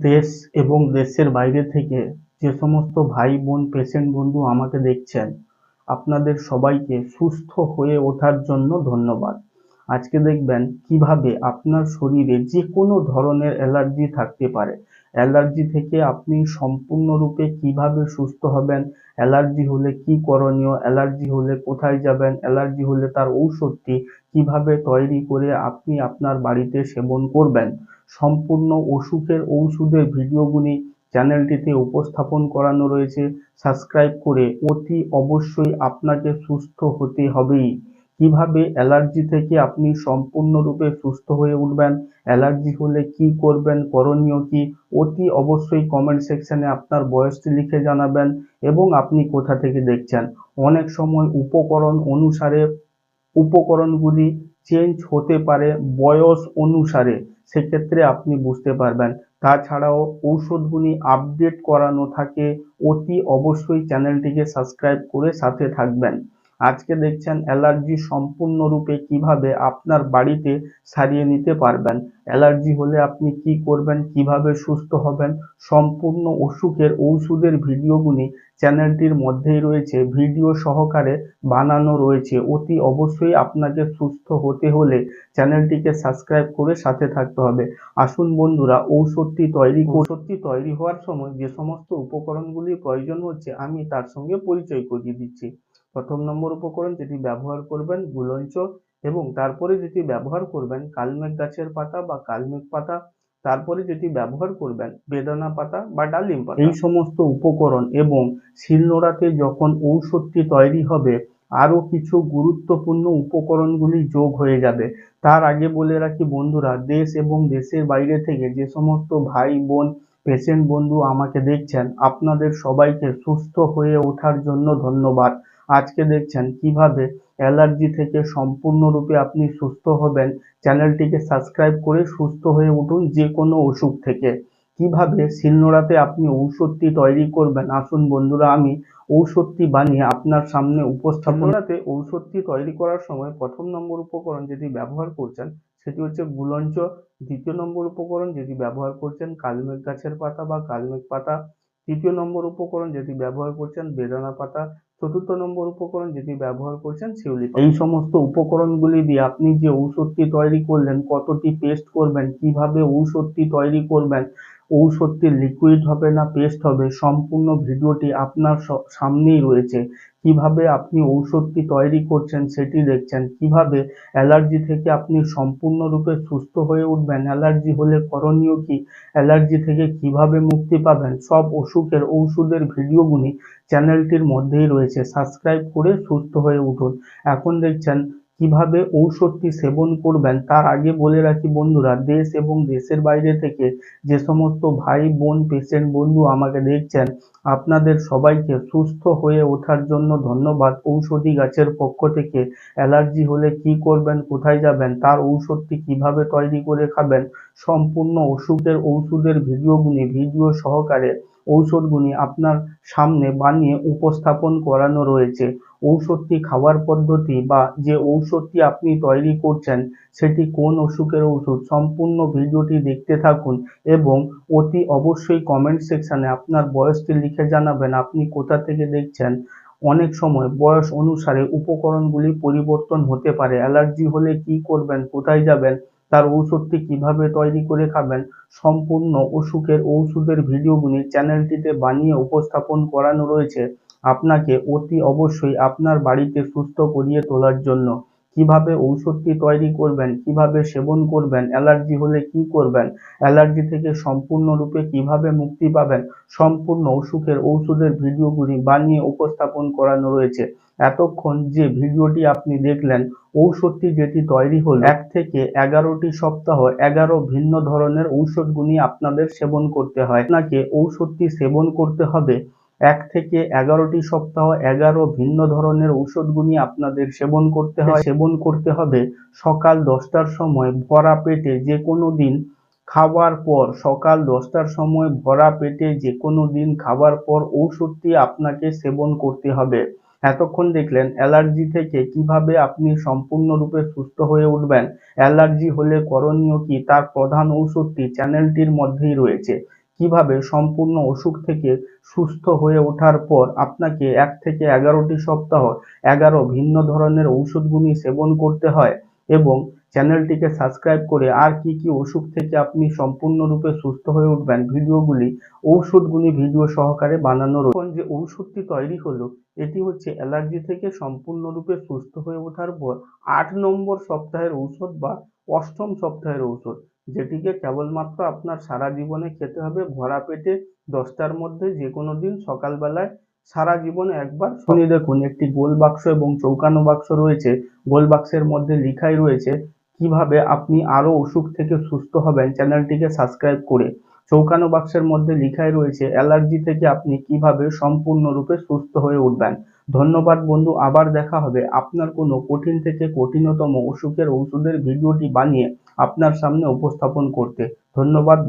দেশ এবং দেশের বাইরে থেকে যে সমস্ত ভাই বোন পেশেন্ট বন্ধু আমাকে দেখছেন, আপনাদের সবাইকে সুস্থ হয়ে ওঠার জন্য ধন্যবাদ। আজকে দেখবেন কীভাবে আপনার শরীরে যে কোনো ধরনের অ্যালার্জি থাকতে পারে। অ্যালার্জি থেকে আপনি সম্পূর্ণরূপে কীভাবে সুস্থ হবেন? অ্যালার্জি হলে কি করণীয়? অ্যালার্জি হলে কোথায় যাবেন? অ্যালার্জি হলে তার ঔষধটি কীভাবে তৈরি করে আপনি আপনার বাড়িতে সেবন করবেন? সম্পূর্ণ অসুখের ঔষধের ভিডিওগুলি চ্যানেলটিতে উপস্থাপন করানো রয়েছে। সাবস্ক্রাইব করে অতি অবশ্যই আপনাকে সুস্থ হতে হবেই। কীভাবে অ্যালার্জি থেকে আপনি সম্পূর্ণরূপে সুস্থ হয়ে উঠবেন, অ্যালার্জি হলে কি করবেন, করণীয় কি, অতি অবশ্যই কমেন্ট সেকশনে আপনার বয়সটি লিখে জানাবেন এবং আপনি কোথা থেকে দেখছেন। অনেক সময় উপকরণ অনুসারে উপকরণগুলি চেঞ্জ হতে পারে বয়স অনুসারে, সেক্ষেত্রে আপনি বুঝতে পারবেন। তাছাড়াও ঔষধগুলি আপডেট করানো থাকে, অতি অবশ্যই চ্যানেলটিকে সাবস্ক্রাইব করে সাথে থাকবেন। আজকে দেখছেন অ্যালার্জি সম্পূর্ণরূপে কীভাবে আপনার বাড়িতে সারিয়ে নিতে পারবেন। অ্যালার্জি হলে আপনি কি করবেন, কীভাবে সুস্থ হবেন, সম্পূর্ণ অসুখের ঔষধের ভিডিওগুলি চ্যানেলটির মধ্যেই রয়েছে। ভিডিও সহকারে বানানো রয়েছে। অতি অবশ্যই আপনাকে সুস্থ হতে হলে চ্যানেলটিকে সাবস্ক্রাইব করে সাথে থাকতে হবে। আসুন বন্ধুরা, ঔষধটি তৈরি ঔষধটি তৈরি হওয়ার সময় যে সমস্ত উপকরণগুলি প্রয়োজন হচ্ছে আমি তার সঙ্গে পরিচয় করিয়ে দিচ্ছি। প্রথম নম্বর উপকরণ যেটি ব্যবহার করবেন গুলঞ্চ এবং তারপরে যেটি ব্যবহার করবেন কালমেঘ গাছের পাতা বা কালমেঘ পাতা, তারপরে যেটি ব্যবহার করবেন বেদানা পাতা বা ডালিম পাতা। এই সমস্ত উপকরণ এবং শিলনোড়াতে যখন ঔষধটি তৈরি হবে, আরও কিছু গুরুত্বপূর্ণ উপকরণগুলি যোগ হয়ে যাবে। তার আগে বলে রাখি বন্ধুরা, দেশ এবং দেশের বাইরে থেকে যে সমস্ত ভাই বোন, পেশেন্ট বন্ধু আমাকে দেখছেন, আপনাদের সবাইকে সুস্থ হয়ে ওঠার জন্য ধন্যবাদ। আজকে দেখছেন কীভাবে অ্যালার্জি থেকে সম্পূর্ণরূপে আপনি সুস্থ হবেন। চ্যানেলটিকে সাবস্ক্রাইব করে সুস্থ হয়ে উঠুন যে কোনো অসুখ থেকে। কীভাবে শিলনোড়াতে আপনি ঔষধটি তৈরি করবেন? আসুন বন্ধুরা, আমি ঔষধটি বানিয়ে আপনার সামনে উপস্থাপনাতে ঔষধটি তৈরি করার সময় প্রথম নম্বর উপকরণ যেটি ব্যবহার করছেন, সেটি হচ্ছে গুলঞ্চ। দ্বিতীয় নম্বর উপকরণ যেটি ব্যবহার করছেন, কালমেঘ গাছের পাতা বা কালমেঘ পাতা। তৃতীয় নম্বর উপকরণ যেটি ব্যবহার করছেন, বেদানা পাতা। চতুর্থ নম্বর উপকরণ যেটি ব্যবহার করছেন শিউলি এই সমস্ত উপকরণগুলি দিয়ে আপনি যে ঔষধটি তৈরি করলেন, কতটি পেস্ট করবেন, কীভাবে ঔষধটি তৈরি করবেন ঔষধটি লিকুইড হবে না পেস্ট হবে, সম্পূর্ণ ভিডিওটি আপনার সামনেই রয়েছে। কীভাবে আপনি ঔষধটি তৈরি করছেন সেটি দেখছেন। কীভাবে অ্যালার্জি থেকে আপনি সম্পূর্ণরূপে সুস্থ হয়ে উঠবেন, অ্যালার্জি হলে করণীয় কি, অ্যালার্জি থেকে কীভাবে মুক্তি পাবেন, সব অসুখের ঔষধের ভিডিওগুলি চ্যানেলটির মধ্যেই রয়েছে। সাবস্ক্রাইব করে সুস্থ হয়ে উঠুন। এখন দেখছেন কীভাবে ঔষধটি সেবন করবেন, তার আগে বলে রাখি বন্ধুরা, দেশ এবং দেশের বাইরে থেকে যে সমস্ত ভাই বোন, পেশেন্ট বন্ধু আমাকে দেখছেন, আপনাদের সবাইকে সুস্থ হয়ে ওঠার জন্য ধন্যবাদ। ঔষধি গাছের পক্ষ থেকে অ্যালার্জি হলে কি করবেন, কোথায় যাবেন, তার ঔষধটি কীভাবে তৈরি করে খাবেন, সম্পূর্ণ ওষুধের ওষুধের ভিডিওগুলি ভিডিও সহকারে ঔষধগুলি আপনার সামনে বানিয়ে উপস্থাপন করানো রয়েছে। ঔষধটি খাওয়ার পদ্ধতি বা যে ঔষধটি আপনি তৈরি করছেন, সেটি কোন অসুখের ওষুধ সম্পূর্ণ ভিডিওটি দেখতে থাকুন এবং অতি অবশ্যই কমেন্ট সেকশানে আপনার বয়সটি লিখে জানাবেন, আপনি কোথা থেকে দেখছেন। অনেক সময় বয়স অনুসারে উপকরণগুলি পরিবর্তন হতে পারে। অ্যালার্জি হলে কি করবেন, কোথায় যাবেন তার ঔষধটি কীভাবে তৈরি করে খাবেন, সম্পূর্ণ অসুখের ঔষধের ভিডিওগুলি চ্যানেলটিতে বানিয়ে উপস্থাপন করানো রয়েছে। আপনাকে অতি অবশ্যই আপনার বাড়িতে সুস্থ করিয়ে তোলার জন্য কীভাবে ঔষধটি তৈরি করবেন, কীভাবে সেবন করবেন, অ্যালার্জি হলে কি করবেন, অ্যালার্জি থেকে সম্পূর্ণরূপে কীভাবে মুক্তি পাবেন, সম্পূর্ণ অসুখের ঔষধের ভিডিওগুলি বানিয়ে উপস্থাপন করানো রয়েছে। এতক্ষণ যে ভিডিওটি আপনি দেখলেন, ঔষধটি যেটি তৈরি হল, এক থেকে এগারোটি সপ্তাহ এগারো ভিন্ন ধরনের ঔষধগুলি আপনাদের সেবন করতে হয়। আপনাকে ঔষধটি সেবন করতে হবে এক থেকে এগারোটি সপ্তাহ এগারো ভিন্ন ধরনের ঔষধগুলি আপনাদের সেবন করতে হয়। সেবন করতে হবে সকাল দশটার সময় ভরা পেটে যে কোনো দিন খাওয়ার পর। সকাল দশটার সময় ভরা পেটে যে কোনো দিন খাওয়ার পর ঔষধটি আপনাকে সেবন করতে হবে। এতক্ষণ দেখলেন অ্যালার্জি থেকে কীভাবে আপনি সম্পূর্ণরূপে সুস্থ হয়ে উঠবেন। অ্যালার্জি হলে করণীয় কি? তার প্রধান ঔষধটি চ্যানেলটির মধ্যেই রয়েছে। কীভাবে সম্পূর্ণ অসুখ থেকে সুস্থ হয়ে ওঠার পর আপনাকে এক থেকে এগারোটি সপ্তাহ, এগারো ভিন্ন ধরনের ঔষধগুলি সেবন করতে হয় এবং চ্যানেলটিকে সাবস্ক্রাইব করে আর কি কি অসুখ থেকে আপনি সম্পূর্ণরূপে সুস্থ হয়ে উঠবেন, ভিডিওগুলি, ঔষধগুলি ভিডিও সহকারে বানানো রয়েছে। যে ঔষধটি তৈরি হলো, এটি হচ্ছে অ্যালার্জি থেকে সম্পূর্ণরূপে সুস্থ হয়ে ওঠার পর আট নম্বর সপ্তাহের ঔষধ বা অষ্টম সপ্তাহের ঔষধ, যেটিকে কেবলমাত্র আপনার সারা জীবনে খেতে হবে ভরা পেটে দশটার মধ্যে যে কোনো দিন সকালবেলায় সারা জীবনে একবার শুনে দেখুন, একটি গোল বাক্স এবং চৌকানো বাক্স রয়েছে। গোল বাক্সের মধ্যে লিখাই রয়েছে, কীভাবে আপনি আরও অসুখ থেকে সুস্থ হবেন। চ্যানেলটিকে সাবস্ক্রাইব করে চৌকানো বাক্সের মধ্যে লিখাই রয়েছে, অ্যালার্জি থেকে আপনি কীভাবে সম্পূর্ণরূপে সুস্থ হয়ে উঠবেন? ধন্যবাদ বন্ধু, আবার দেখা হবে। আপনার কোনো কঠিন থেকে কঠিনতম অসুখের ঔষধের ভিডিওটি বানিয়ে আপনার সামনে উপস্থাপন করতে। ধন্যবাদ।